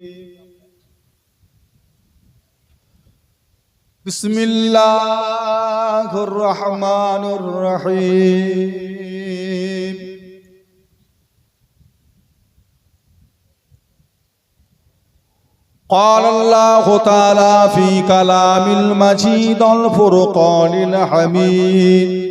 بسم الله الرحمن الرحيم. قال الله تعالى في كلام المجيد الفرقان الحميد.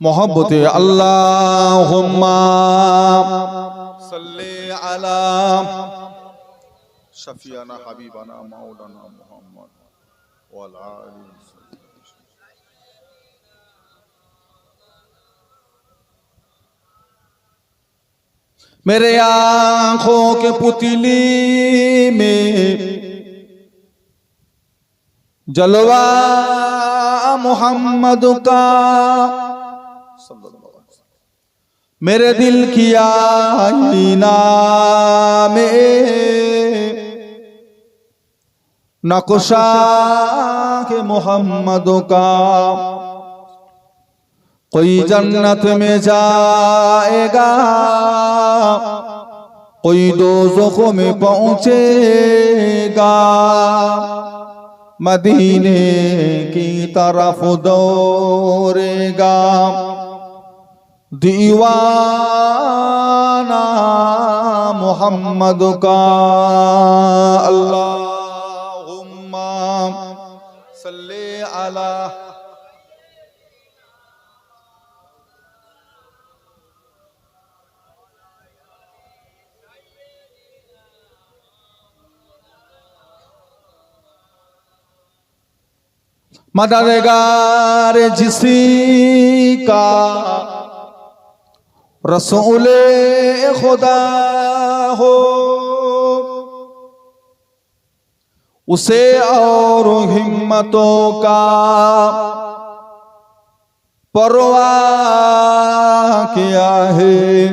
محبت اللهم صل على شفيعنا حبيبنا مولانا محمد وعلى آله میرے آنکھوں کے پتلی میں جلوہ محمد کا میرے دل کی آئینہ میں نقشہ کے محمد کا کوئی جنت میں جائے گا کوئی دوزخ میں پہنچے گا مدینے کی طرف دورے گا دیوانا محمد کا اللہم صلی علیہ مددگار جسی کا رسول خدا ہو اسے اور ہمتوں کا پرواہ کیا ہے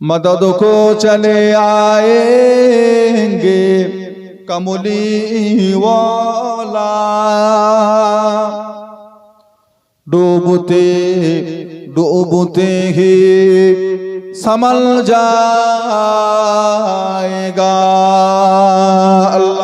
مدد کو چلے آئیں گے কমলিওয়ালা ডুবতে ডুবতে হি সমল যায়গা। আল্লাহ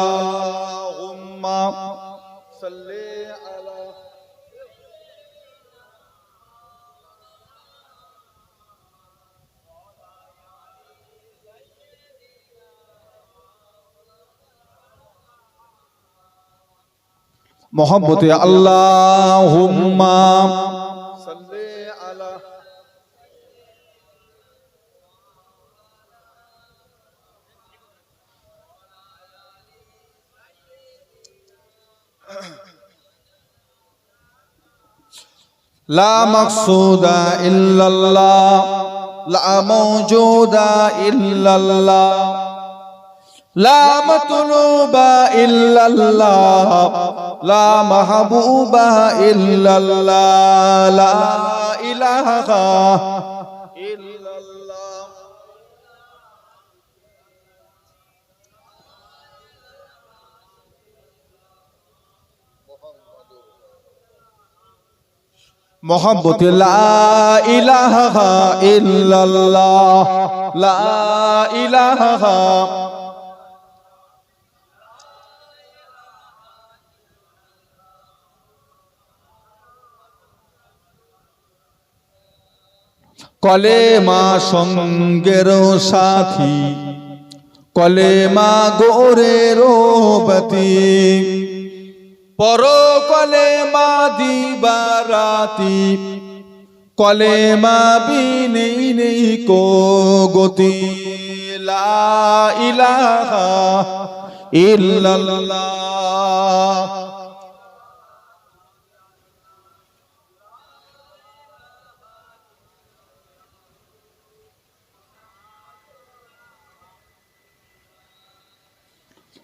محمد يا اللهم. صل على لا مقصود إلا الله. لا موجود إلا الله. لا مطلوب إلا الله. لا محبوب إلا الله. لا إله إلا الله. محبة لا إله إلا الله. لا إله الا কলে মা সঙ্গের সাথী কলে মা গোরের বতী পর কলে মা দিবারাতি কলে মা বিনে নেই কো গতি লা ইলাহা ইল্লাল্লাহ।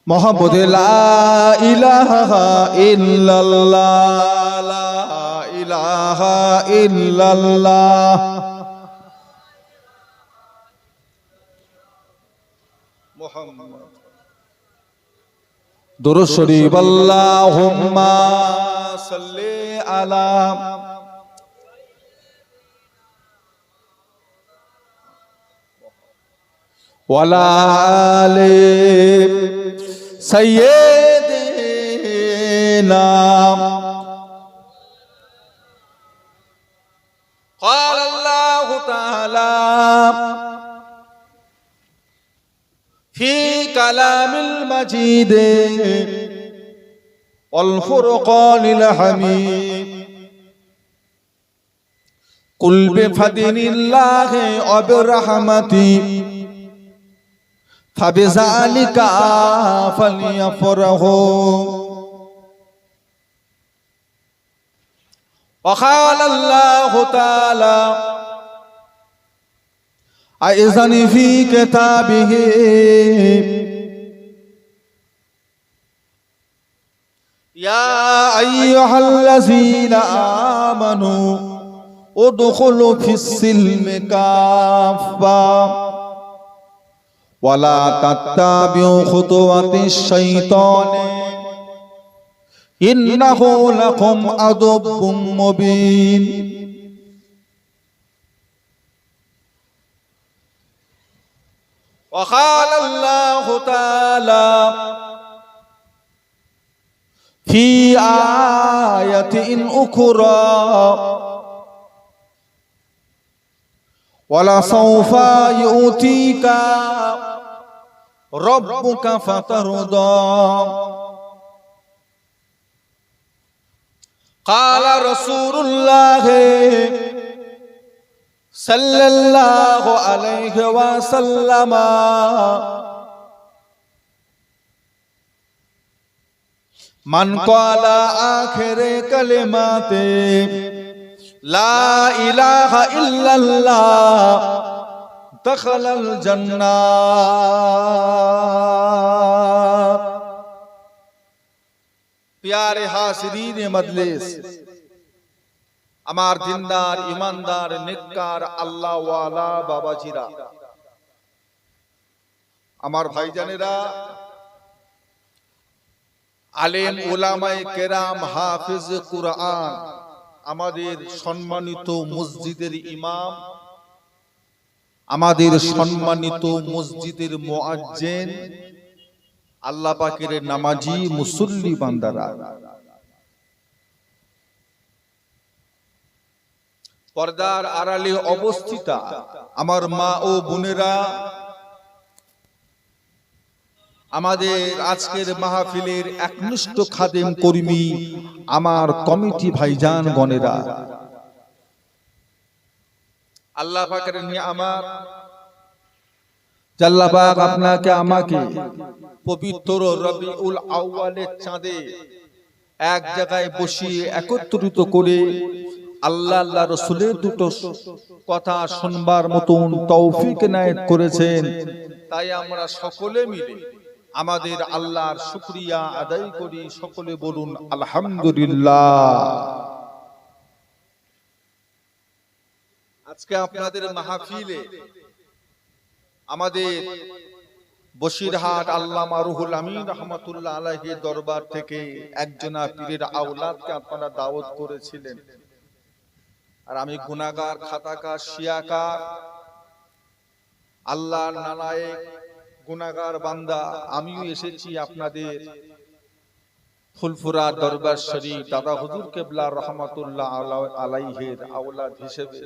মোহাম্মদ ইলাহা ইল্লাল্লাহ ইলাহা ইল্লাল্লাহ। মোহাম্মদ দুরূদ শরীফ আল্লাহুম্মা সাল্লি আলা ওয়ালা আলি سيدنا قال الله تعالى في كلام المجيد والفرقان الحميد قل بفضل الله وبرحمته فبذلك فليفرحوا وقال الله تعالى أيضا في كتابه يا أيها الذين آمنوا ادخلوا في السلم كافة ولا تتبعوا خطوات الشيطان إنه لكم عدو مبين وقال الله تعالى في آية أخرى ولسوف يؤتيك ربك فترضى. قال رسول الله صلى الله عليه وسلم من قال آخر كلماته লা ইলাহা ইল্লাল্লাহ দখলাল জান্নাত। প্যারে হাসিরিন মজলিস। আমার দিনদার, ইমানদার, নেককার আল্লাহ ওয়ালা বাবাজিরা। আমার ভাইজানেরা, আলেম ওলামায়ে কেরাম, হাফিজ কুরআন। আমাদের সম্মানিত মসজিদের ইমাম আমাদের সম্মানিত মসজিদের মুয়াজ্জিন আল্লাহ পাকের নামাজি মুসল্লি বান্দারা। পর্দার আড়ালে অবস্থিতা। আমার মা ও বোনেরা আমাদের আজকের মাহফিলের একনিষ্ঠ খাদেম কর্মী আমার কমিটি ভাইজান গণেরা আল্লাহ পাকের আমার জাল্লাবাগ আপনাকে আমাকে পবিত্র রবিউল আউয়ালের চাঁদে এক জায়গায় বসিয়ে একত্রিত করে আল্লাহ আল্লাহ রসুলের দুটো কথা শুনবার মতন তৌফিক নায়ত করেছেন। তাই আমরা সকলে মিলে আমাদের আল্লাহর শুক্রিয়া আদায় করি সকলে বলুন আলহামদুলিল্লাহ। আজকে আপনাদের মাহফিলে আমাদের বসিরহাট আল্লামা রুহুল আমিন রহমতুল্লাহ আলাহি দরবার থেকে একজনা পীরের আওলাদকে আপনারা দাওয়াত করেছিলেন। আর আমি গুনাগার খাতাকার শিয়াকার আল্লাহর নালায়েক গুনাগার বান্দা আমিও এসেছি আপনাদের ফুলফুরা দরবার শরীফ দাদা হুজুর কেবলা রহমতুল্লাহ আলাইহের আওলাদ হিসেবে।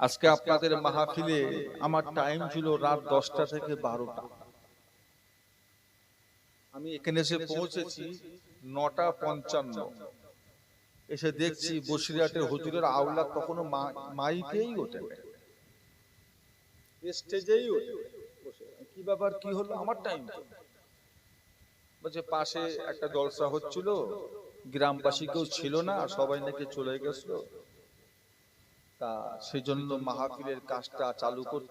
আজকে আপনাদের মাহফিলে আমার টাইম ছিল রাত দশটা থেকে বারোটা। আমি এখানে এসে পৌঁছেছি নটা পঞ্চান্ন। এসে দেখছি বসিরহাটের হুজুরের আওলাদ তখনো মাইকেই ওঠে। স্টেজেই ওঠে। কি ব্যাপার, কি হলো? আমার টাইম বলছে, পাশে একটা জলসা হচ্ছিল গ্রামবাসী কেউ ছিল না, সবাই নাকি চলে গেছিল। তা সেজন্য মাহাফিলের কাজটা চালু করতে